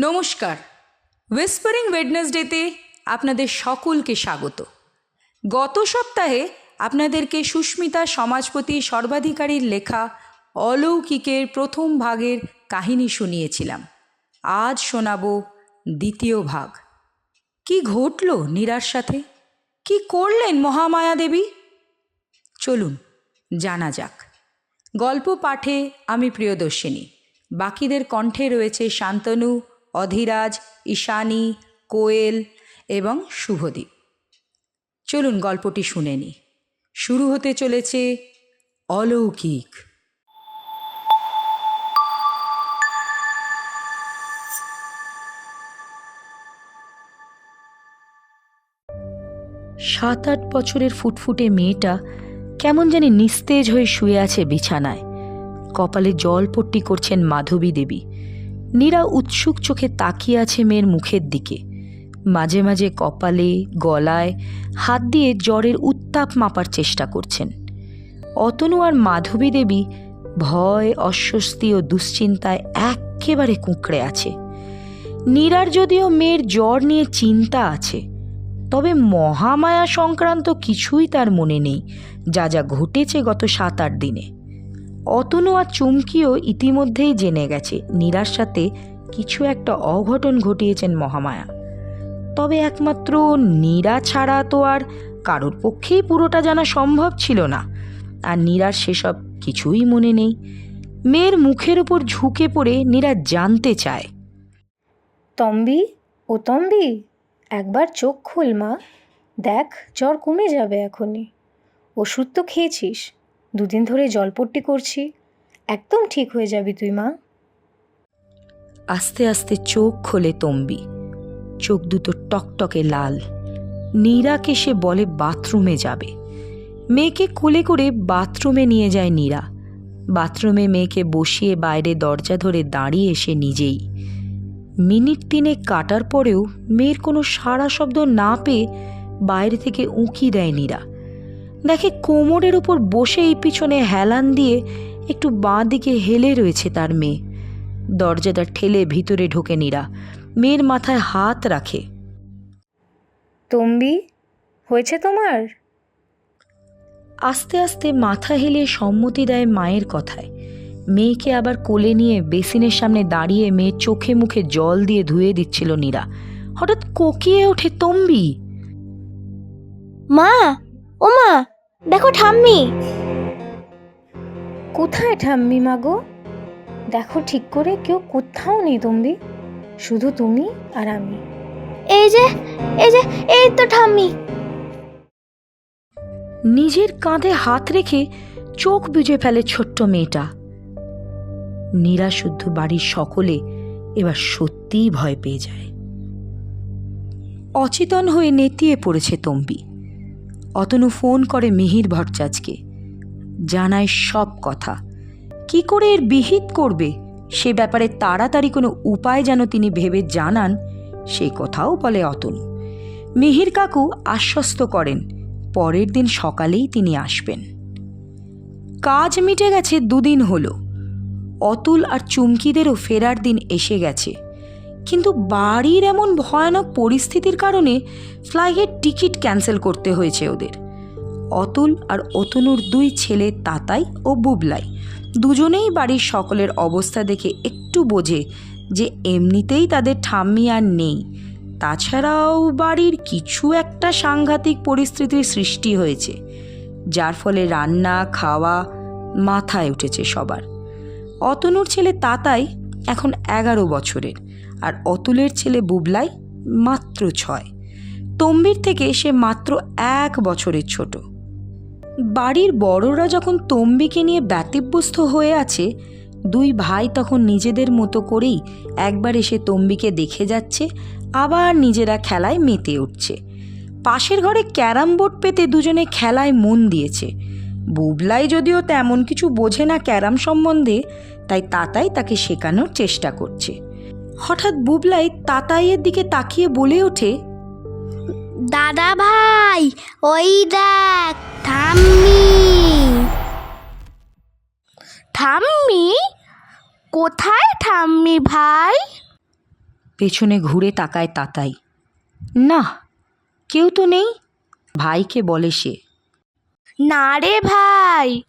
নমস্কার। উইসপারিং ওয়েডনেসডেতে আপনাদের সকলকে স্বাগত। গত সপ্তাহে আপনাদেরকে সুস্মিতা সমাজপতি সর্বাধিকারীর লেখা অলৌকিকের প্রথম ভাগের কাহিনী শুনিয়েছিলাম। আজ শোনাব দ্বিতীয় ভাগ। কি ঘটল নীরার সাথে? কি করলেন মহামায়া দেবী? চলুন, জানা যাক। গল্প পাঠে আমি প্রিয়দর্শিনী। বাকিদের কণ্ঠে রয়েছে শান্তনু অধীরাজ, ঈশানী, কোয়েল এবং শুভদীপ। চলুন গল্পটি শুনে নিই। শুরু হতে চলেছে অলৌকিক। সাত আট বছরের ফুটফুটে মেয়েটা কেমন জানি নিস্তেজ হয়ে শুয়ে আছে বিছানায়। কপালে জল পট্টি করছেন মাধবী দেবী। নীরা উৎসুক চোখে তাকিয়ে আছে মেয়ের মুখের দিকে। মাঝে মাঝে কপালে, গলায় হাত দিয়ে জ্বরের উত্তাপ মাপার চেষ্টা করছেন। অতনু আর মাধবী দেবী ভয়, অস্বস্তি ও দুশ্চিন্তায় একেবারে কুঁকড়ে আছে। নীরার যদিও মেয়ের জ্বর নিয়ে চিন্তা আছে, তবে মহামায়া সংক্রান্ত কিছুই তার মনে নেই। যা যা ঘটেছে গত সাত আট দিনে। অতনু আর চুমকিও ইতিমধ্যেই জেনে গেছে নীরার সাথে কিছু একটা অঘটন ঘটিয়েছেন মহামায়া। তবে একমাত্র নীরা ছাড়া তো আর কারোর পক্ষেই পুরোটা জানা সম্ভব ছিল না, আর নীরার সেসব কিছুই মনে নেই। মেয়ের মুখের উপর ঝুঁকে পড়ে নীরা জানতে চায়। তম্বি, ও তম্বি, একবার চোখ খুল মা। দেখ, জ্বর কমে যাবে এখনই। ওষুধ তো খেয়েছিস। দুদিন ধরে জলপট্টি করছি। একদম ঠিক হয়ে যাবি তুই, মা। আস্তে আস্তে চোখ খোলে তম্বি। চোখ দুটো টকটকে লাল। নীরাকে সে বলে বাথরুমে যাবে। মেয়েকে কোলে করে বাথরুমে নিয়ে যায় নীরা। বাথরুমে মেয়েকে বসিয়ে বাইরে দরজা ধরে দাঁড়িয়ে এসে নিজেই। মিনিট তিনে কাটার পরেও মেয়ের কোনো সাড়া শব্দ না পেয়ে বাইরে থেকে উঁকি দেয় নীরা। দেখে কোমরের উপর বসে এই পিছনে হেলান দিয়ে একটু বাঁ দিকে হেলে রয়েছে তার মেয়ে। দরজাটা ঠেলে ভিতরে ঢোকে নীরা। মেয়ের মাথায় হাত রাখে। তম্বি হয়েছে তোমার? আস্তে আস্তে মাথা হেলিয়ে সম্মতি দেয় মায়ের কথায়। মেয়েকে আবার কোলে নিয়ে বেসিনের সামনে দাঁড়িয়ে মেয়ের চোখে মুখে জল দিয়ে ধুয়ে দিচ্ছিল নীরা। হঠাৎ কোকিয়ে ওঠে তম্বি! মা! ও মা! দেখো ঠাম্মি। কোথায় ঠাম্মি মা গো? দেখো ঠিক করে কেউ কোথাও নেই তম্বি। শুধু তুমি আর আমি। এই যে এই যে এই তো ঠাম্মি। নিজের কাঁধে হাত রেখে চোখ বুজে ফেলে ছোট্ট মেয়েটা। নীরা শুদ্ধ বাড়ির সকলে এবার সত্যিই ভয় পেয়ে যায়। অচেতন হয়ে নেতিয়ে পড়েছে তম্বি। অতনু ফোন করে মিহির ভট্টাচার্যকে। জানায় সব কথা। কি করে এর বিহিত করবে? সে ব্যাপারে তাড়াতাড়ি কোনো উপায় যেন তিনি ভেবে জানান সেই কথাও বলে অতনু। মিহির কাকু আশ্বস্ত করেন, পরের দিন সকালেই তিনি আসবেন। কাজ মিটে গেছে দুদিন হলো। অতুল আর চুমকিদেরও ফেরার দিন এসে গেছে। কিন্তু বাড়ির এমন ভয়ানক পরিস্থিতির কারণে ফ্লাইটের টিকিট ক্যান্সেল করতে হয়েছে ওদের। অতুল আর অতনুর দুই ছেলে তাতাই ও বুবলাই। দুজনেই বাড়ির সকলের অবস্থা দেখে একটু বোঝে যে এমনিতেই তাদের ঠাম্মি আর নেই। তাছাড়াও বাড়ির কিছু একটা সাংঘাতিক পরিস্থিতির সৃষ্টি হয়েছে, যার ফলে রান্না, খাওয়া মাথায় উঠেছে সবার। অতনুর ছেলে তাতাই এখন এগারো বছরের। আর অতুলের ছেলে বুবলাই মাত্র ছয়। তম্বির থেকে সে মাত্র এক বছরের ছোট। বাড়ির বড়রা যখন তম্বিকে নিয়ে ব্যতিব্যস্ত হয়ে আছে, দুই ভাই তখন নিজেদের মতো করেই একবার এসে তম্বিকে দেখে যাচ্ছে, আবার নিজেরা খেলায় মেতে উঠছে। পাশের ঘরে ক্যারাম বোর্ড পেতে দুজনে খেলায় মন দিয়েছে। বুবলাই যদিও তেমন কিছু বোঝে না ক্যারাম সম্বন্ধে, তাই তাতাই তাকে শেখানোর চেষ্টা করছে। হঠাৎ বুবলাই তাতাইয়ের দিকে তাকিয়ে বলে ওঠে দাদা ভাই ওই দেখ ঠাম্মি। ঠাম্মি? কোথায় ঠাম্মি ভাই? পেছনে ঘুরে তাকায় তাতাই। না কেউ তো নেই? ভাইকে বলে সে। না রে ভাই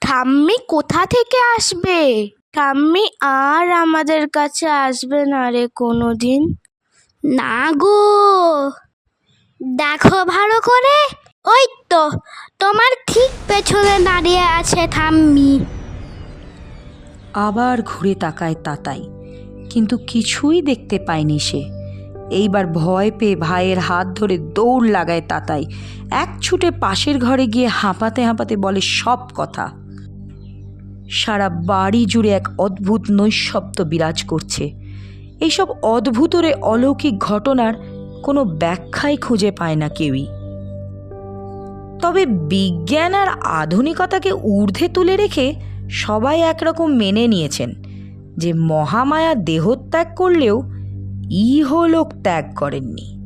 ঠাম্মি কোথা থেকে আসবে? ঠাম্মি আর আমাদের কাছে আসবে না রে কোনো দিন না গো। দেখো ভালো করে। ওই তো তোমার ঠিক পেছনে দাঁড়িয়ে আছে ঠাম্মি। আবার ঘুরে তাকায় তাতাই কিন্তু কিছুই দেখতে পায়নি সে। এইবার ভয় পেয়ে ভাইয়ের হাত ধরে দৌড় লাগায় তাতাই। এক ছুটে পাশের ঘরে গিয়ে হাঁপাতে হাঁপাতে বলে সব কথা। সারা বাড়ি জুড়ে এক অদ্ভুত নৈশব্দ বিরাজ করছে। এইসব অদ্ভুতরে অলৌকিক ঘটনার কোনো ব্যাখ্যাই খুঁজে পায় না কেউই। তবে বিজ্ঞান আর আধুনিকতাকে ঊর্ধ্বে তুলে রেখে সবাই একরকম মেনে নিয়েছেন যে মহামায়া দেহত্যাগ করলেও ইহলোক ত্যাগ করেননি।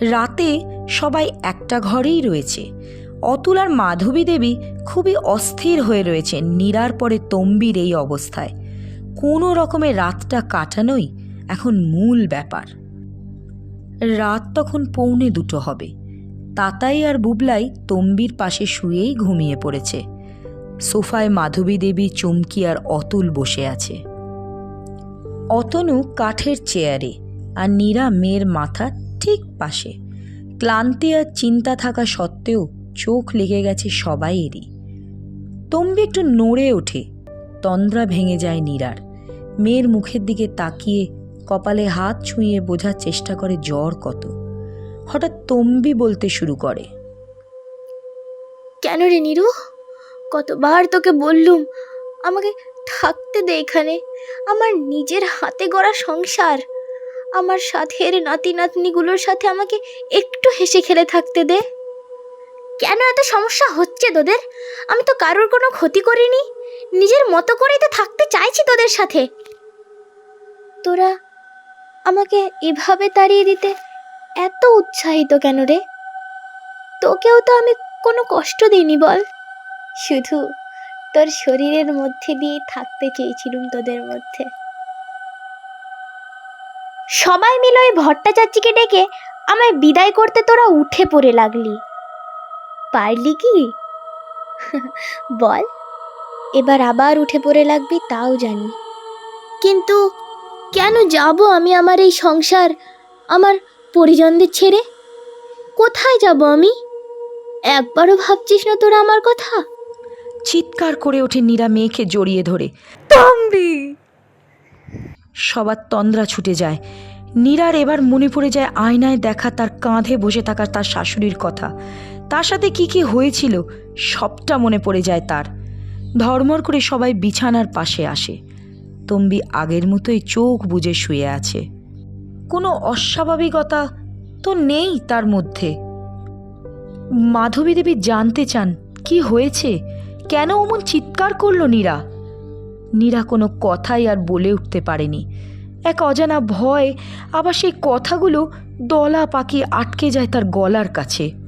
রাতে সবাই একটা ঘরেই রয়েছে অতুল আর মাধবী দেবী খুবই অস্থির হয়ে রয়েছে নীরার পরে তম্বির এই অবস্থায়। কোনো রকমে রাতটা কাটানোই এখন মূল ব্যাপার। রাত তখন পৌনে দুটো হবে। তাতাই আর বুবলাই তম্বির পাশে শুয়েই ঘুমিয়ে পড়েছে। সোফায় মাধবী দেবী, চুমকি আর অতুল বসে আছে। অতনু কাঠের চেয়ারে আর নীরা মেয়ের মাথা ঠিক পাশে। ক্লান্তি আর চিন্তা থাকা সত্ত্বেও চোখ লেগে গেছে সবাইয়েরই তম্বি একটু নড়ে ওঠে। তন্দ্রা ভেঙে যায় নীরার। মেয়ের মুখের দিকে তাকিয়ে কপালে হাত ছুঁয়ে বোঝার চেষ্টা করে জ্বর কত। হঠাৎ তম্বি বলতে শুরু করে। কেন রে নিরু? কতবার তোকে বললুম, আমাকে থাকতে দে এখানে। আমার নিজের হাতে গড়া সংসার। আমার সাথের নাতি নাতনিগুলোর সাথে আমাকে একটু হেসে খেলে থাকতে দে। কেন এত সমস্যা হচ্ছে তোদের? আমি তো কারোর কোনো ক্ষতি করিনি। নিজের মতো করেই তো থাকতে চাইছি তোদের সাথে। তোরা আমাকে এভাবে তাড়িয়ে দিতে এত উৎসাহিত কেন রে? তোকেও তো আমি কোনো কষ্ট দিইনি বল। শুধু তোর শরীরের মধ্যে দিয়ে থাকতে চেয়েছিলুম তোদের মধ্যে। সবাই মিলে ওই ভট্টাচার্যিকে ডেকে আমায় বিদায় করতে তোরা উঠে পড়ে লাগলি। পারলি কি? বল এবার আবার উঠে পড়ে লাগবি তাও জানি। কিন্তু কেন যাব আমি আমার এই সংসার আমার পরিজনদের ছেড়ে? কোথায় যাব আমি? একবারও ভাবছিস না তোরা আমার কথা? চিৎকার করে ওঠে নীরা মেয়েকে জড়িয়ে ধরে। তম্বি সবার তন্দ্রা ছুটে যায়। নীরার এবার মনে পড়ে যায় আয়নায় দেখা তার কাঁধে বসে থাকা তার শাশুড়ির কথা। তার সাথে কি কি হয়েছিল, সবটা মনে পড়ে যায় তার। ধর্মর করে সবাই বিছানার পাশে আসে। তম্বি আগের মতোই চোখ বুজে শুয়ে আছে। কোনো অস্বাভাবিকতা তো নেই তার মধ্যে। মাধবী দেবী জানতে চান, কি হয়েছে? কেন অমন চিৎকার করল নীরা? নীরা কোনো কথাই আর বলে উঠতে পারেনি। এক অজানা ভয়, আবার সেই কথাগুলো দলা পাকি আটকে যায় তার গলার কাছে।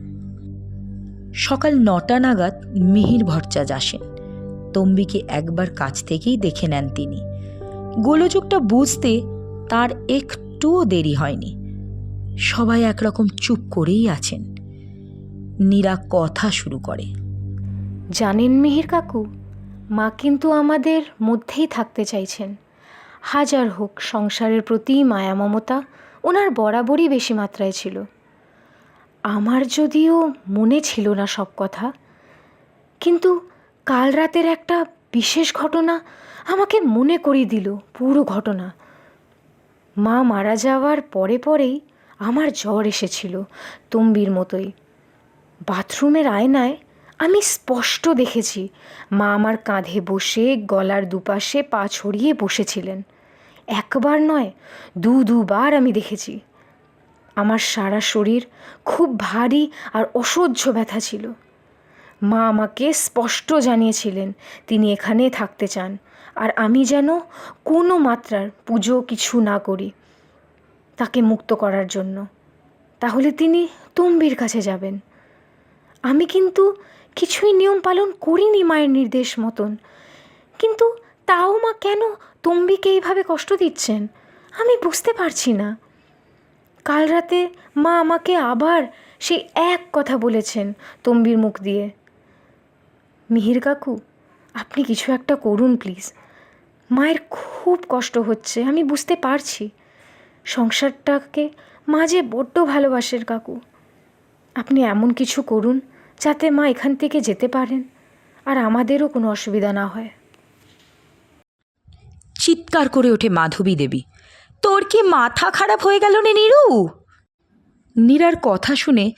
সকাল নটা নাগাদ মিহির ভট্টাচার্য আসেন। তম্বিকে একবার কাছ থেকেই দেখে নেন তিনি। গোলযোগটা বুঝতে তার একটুও দেরি হয়নি। সবাই একরকম চুপ করেই আছেন। নীরা কথা শুরু করে। জানেন মিহির কাকু, মা কিন্তু আমাদের মধ্যেই থাকতে চাইছেন। হাজার হোক সংসারের প্রতি মায়া মমতা, ওনার বরাবরই বেশি মাত্রায় ছিল। আমার যদিও মনে ছিল না সব কথা, কিন্তু কাল রাতের একটা বিশেষ ঘটনা আমাকে মনে করিয়ে দিল, পুরো ঘটনা। মা মারা যাওয়ার পরে পরেই আমার জ্বর এসেছিল, তম্বির মতোই। বাথরুমের আয়নায় আমি স্পষ্ট দেখেছি, মা আমার কাঁধে বসে গলার দুপাশে পা ছড়িয়ে বসেছিলেন। একবার নয় দু দুবার আমি দেখেছি। আমার সারা শরীর খুব ভারী আর অসহ্য ব্যথা ছিল। মা আমাকে স্পষ্ট জানিয়েছিলেন তিনি এখানে থাকতে চান আর আমি যেন কোনো মাত্রার পুজো কিছু না করি তাকে মুক্ত করার জন্য। তাহলে তিনি তম্বির কাছে যাবেন। আমি কিন্তু কিছুই নিয়ম পালন করিনি মায়ের নির্দেশ মতন। কিন্তু তাও মা কেন তম্বিকে এইভাবে কষ্ট দিচ্ছেন? আমি বুঝতে পারছি না। কাল রাতে মা আমাকে আবার সেই এক কথা বলেছেন তম্বির মুখ দিয়ে। মিহির কাকু, আপনি কিছু একটা করুন প্লিজ। মায়ের খুব কষ্ট হচ্ছে, আমি বুঝতে পারছি। সংসারটাকে মা যে বড্ড ভালোবাসেন কাকু। আপনি এমন কিছু করুন যাতে মা এখান থেকে যেতে পারেন আর আমাদেরও কোনো অসুবিধা না হয়। চিৎকার করে ওঠে মাধবী দেবী। তোর কি মাথা খারাপ হয়ে গেল রে নীরু? নীরার কথা শুনে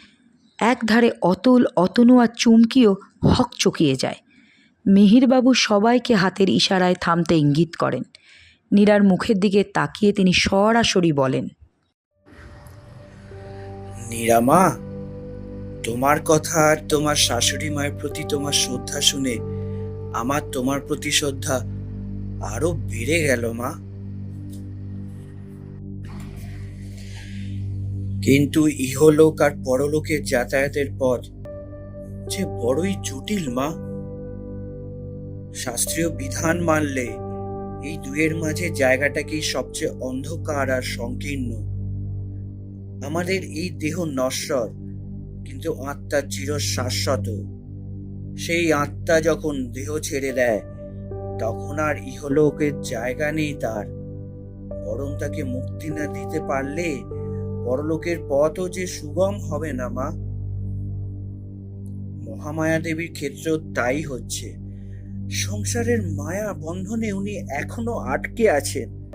একধারে অতুল, অতনু আর চুমকিও হক চকিয়ে যায়। মিহিরবাবু সবাইকে হাতের ইশারায় থামতে ইঙ্গিত করেন। নীরার মুখের দিকে তাকিয়ে তিনি সরাসরি বলেন নিরামা তোমার কথা আর তোমার শাশুড়ি মায়ের প্রতি তোমার শ্রদ্ধা শুনে আমার তোমার প্রতি শ্রদ্ধা আরও বেড়ে গেল মা। কিন্তু ইহলোক আর পরলোকের যাতায়াতের পথ যে বড়ই জটিল, মা। শাস্ত্রীয় বিধান মানলে এই দুয়ের মাঝে জায়গাটাকেই সবচেয়ে অন্ধকার আর সংকীর্ণ। আমাদের এই দেহ নশ্বর, কিন্তু আত্মা চির শাশ্বত সেই আত্মা যখন দেহ ছেড়ে দেয়, তখন আর ইহলোকের জায়গা নেই তার। বরং তাকে মুক্তি না দিতে পারলে পরলোকের পথও যে সুগম হবে না, মা। মহামায়া দেবীর ক্ষেত্রেও তাই হচ্ছে। সংসারের মায়া বন্ধনে উনি এখনও আটকে আছেন।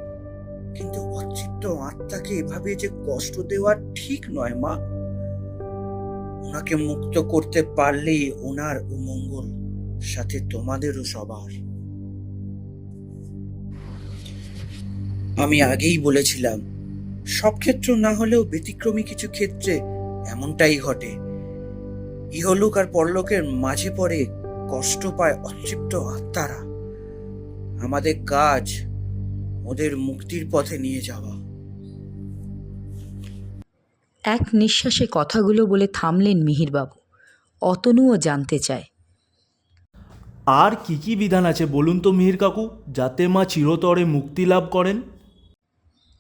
কিন্তু অতৃপ্ত আত্মাকে এভাবে যে কষ্ট দেওয়া ঠিক নয়, মা। ওনাকে মুক্ত করতে পারলেই ওনার মঙ্গল সাথে তোমাদেরও সবার। আমি আগেই বলেছিলাম সব ক্ষেত্র না হলেও ব্যতিক্রমী কিছু ক্ষেত্রে এমনটাই ঘটে। ইহলোক আর পরলোকের মাঝে পড়ে কষ্ট পায় অতৃপ্ত আত্মারা। আমাদের কাজ ওদের মুক্তির পথে নিয়ে যাওয়া। এক নিঃশ্বাসে কথাগুলো বলে থামলেন মিহিরবাবু। অতনুও জানতে চায়। আর কি কি বিধান আছে বলুন তো মিহির কাকু যাতে মা চিরতরে মুক্তি লাভ করেন?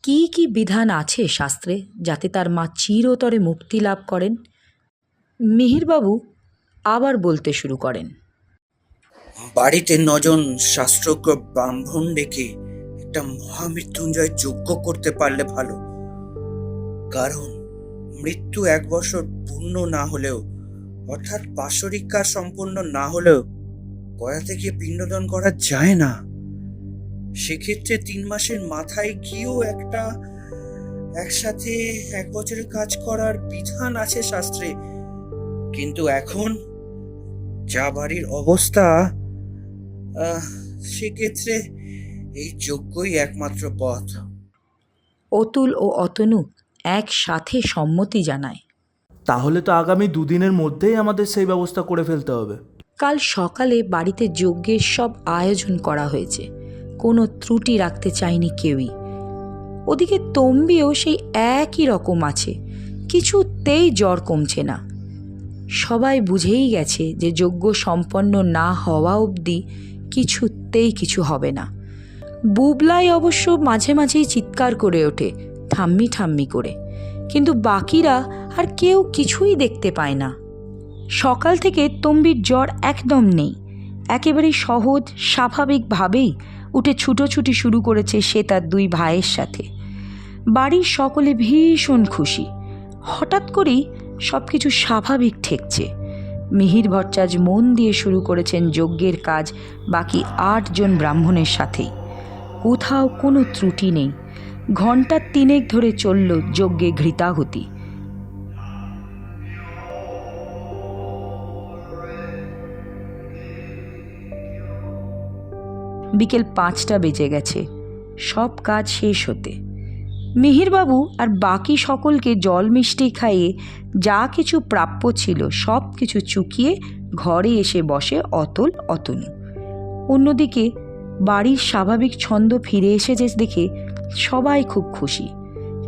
কি কি বিধান আছে শাস্ত্রে যাতে তার মা চিরতরে মুক্তি লাভ করেন? মিহিরবাবু আবার বলতে শুরু করেন। বাড়িতে নজন শাস্ত্রজ্ঞ ব্রাহ্মণ ডেকে একটা মহামৃত্যুঞ্জয় যজ্ঞ করতে পারলে ভালো। কারণ মৃত্যু এক বছর পূর্ণ না হলেও, অর্থাৎ কাজ সম্পন্ন না হলেও গয়া থেকে পিণ্ডদান করা যায় না। সেক্ষেত্রে তিন মাসের মাথায় গিয়েও একটা একসাথে এক বছরের কাজ করার বিধান আছে শাস্ত্রে। কিন্তু এখন যা বাড়ির অবস্থা সেক্ষেত্রে এই যোগ্যই একমাত্র পথ। অতুল ও অতনু একসাথে সম্মতি জানায়। তাহলে তো আগামী দুদিনের মধ্যেই আমাদের সেই ব্যবস্থা করে ফেলতে হবে। কাল সকালে বাড়িতে যজ্ঞের সব আয়োজন করা হয়েছে। কোনো ত্রুটি রাখতে চায়নি কেউই। ওদিকে তম্বিও সেই একই রকম আছে, কিছুতেই জ্বর কমছে না। সবাই বুঝেই গেছে যে যোগ্য সম্পন্ন না হওয়া অবধি কিছুতেই কিছু হবে না। বুবলাই অবশ্য মাঝে মাঝেই চিৎকার করে ওঠে, ঠাম্মি ঠাম্মি করে। কিন্তু বাকিরা আর কেউ কিছুই দেখতে পায় না। সকাল থেকে তম্বির জ্বর একদম নেই। একেবারেই সহজ, স্বাভাবিকভাবেই উঠে ছুটোছুটি শুরু করেছে সে তার দুই ভাইয়ের সাথে। বাড়ির সকলে ভীষণ খুশি। হঠাৎ করেই সব কিছু স্বাভাবিক ঠেকছে। মিহির ভট্টাচার্য মন দিয়ে শুরু করেছেন যজ্ঞের কাজ বাকি আটজন ব্রাহ্মণের সাথেই। কোথাও কোনো ত্রুটি নেই। ঘণ্টার তিনেক ধরে চলল যজ্ঞে ঘৃতাহুতি। বিকেল পাঁচটা বেজে গেছে। সব কাজ শেষ হতে। মিহিরবাবু আর বাকি সকলকে জল মিষ্টি খাইয়ে যা কিছু প্রাপ্য ছিল সব কিছু চুকিয়ে ঘরে এসে বসে অতল অতনু। অন্যদিকে বাড়ির স্বাভাবিক ছন্দ ফিরে এসেছে দেখে সবাই খুব খুশি।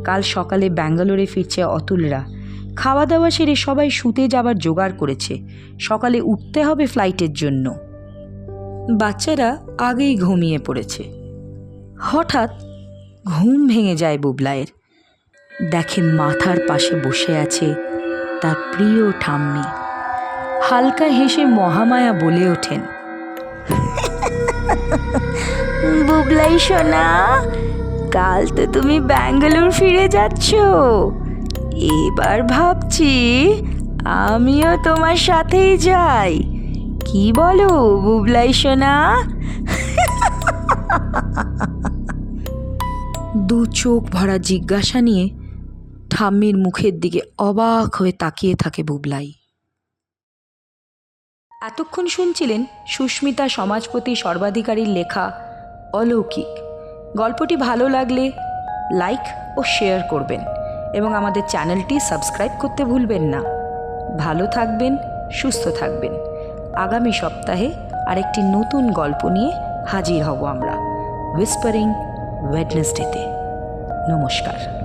কাল সকালে ব্যাঙ্গালোরে ফিরছে অতুলরা। খাওয়া দাওয়া সেরে সবাই শুতে যাবার জোগাড় করেছে। সকালে উঠতে হবে ফ্লাইটের জন্য। বাচ্চারা আগেই ঘুমিয়ে পড়েছে। হঠাৎ ঘুম ভেঙে যায় বুবলাইয়ের। দেখে মাথার পাশে বসে আছে তার প্রিয় ঠাম্মি। হালকা হেসে মহামায়া বলে ওঠেন, বুবলাই সোনা, কাল তো তুমি ব্যাঙ্গালোর ফিরে যাচ্ছ। এবার ভাবছি আমিও তোমার সাথেই যাই। কি বলো বুবলাই সোনা? দু চোখ ভরা জিজ্ঞাসা নিয়ে ঠাম্মির মুখের দিকে অবাক হয়ে তাকিয়ে থাকে বুবলাই। এতক্ষণ শুনছিলেন সুস্মিতা সমাজপতি সর্বাধিকারীর লেখা অলৌকিক। গল্পটি ভালো লাগলে লাইক ও শেয়ার করবেন এবং আমাদের চ্যানেলটি সাবস্ক্রাইব করতে ভুলবেন না। ভালো থাকবেন সুস্থ থাকবেন। আগামী সপ্তাহে আরেকটি নতুন গল্প নিয়ে হাজির হব আমরা। উইসপারিং ওয়েডনেসডেতে নমস্কার।